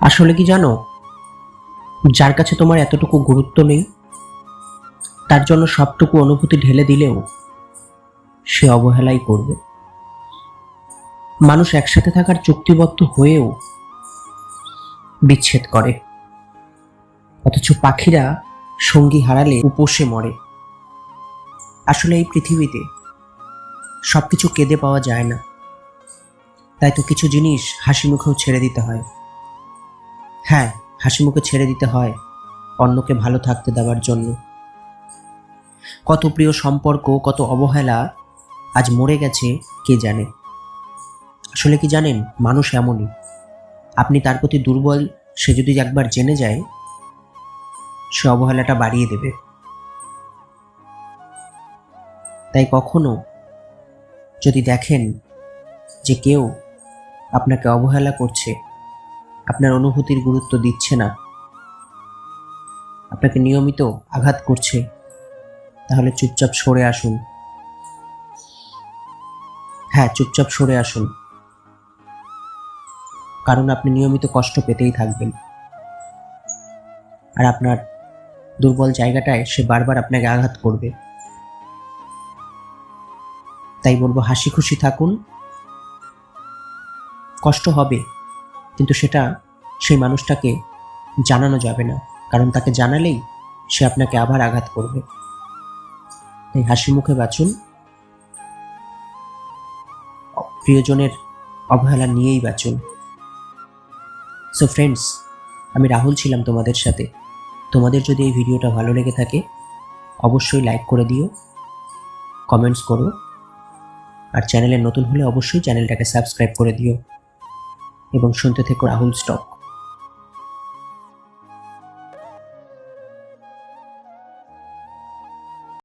আসলে কি জানো? যার কাছে তোমার এতটুকু গুরুত্ব নেই, তার জন্য সবটুকু অনুভূতি ঢেলে দিলেও সে অবহেলাই করবে। মানুষ একসাথে থাকার চুক্তিবদ্ধ হয়েও বিচ্ছেদ করে। অথচ পাখিরা সঙ্গী হারালে উপসে মরে। আসলে এই পৃথিবীতে সবকিছু কেঁদে পাওয়া যায় না। তাই তো কিছু জিনিস হাসি মুখেও ছেড়ে দিতে হয়। হ্যাঁ হাসি মুখে ছেড়ে দিতে হয় অন্যকে ভালো থাকতে দেওয়ার জন্য। কত প্রিয় সম্পর্ক, কত অবহেলা আজ মরে গেছে, কে জানে? আসলে কি জানেন, মানুষ এমনই। আপনি তার প্রতি দুর্বল, সে যদি একবার জেনে যায়, সে অবহেলাটা বাড়িয়ে দেবে। তাই কখনো যদি দেখেন যে কেউ আপনাকে অবহেলা করছে আপনার অনুভূতির গুরুত্ব দিচ্ছে না। আপনাকে নিয়মিত আঘাত করছে। তাহলে চুপচাপ সরে আসুন। হ্যাঁ চুপচাপ সরে আসুন। কারণ আপনি নিয়মিত কষ্ট পেতেই থাকবেন। আর আপনার দুর্বল জায়গাটায় সে বারবার আপনাকে আঘাত করবে। তাই বলব হাসি খুশি থাকুন। কষ্ট হবে। কিন্তু সেটা সেই মানুষটাকে জানানো যাবে না, কারণ তাকে জানালেই সে আপনাকে আবার আঘাত করবে। তাই হাসি মুখে বাঁচুন। প্রিয়জনের অবহেলা নিয়েই বাঁচুন। সো ফ্রেন্ডস আমি রাহুল ছিলাম তোমাদের সাথে। তোমাদের যদি এই ভিডিওটা ভালো লেগে থাকে, অবশ্যই লাইক করে দিও কমেন্টস করো। আর চ্যানেলে নতুন হলে অবশ্যই চ্যানেলটাকে সাবস্ক্রাইব করে দিও। এবং শুনতে থেকো রাহুল স্টক।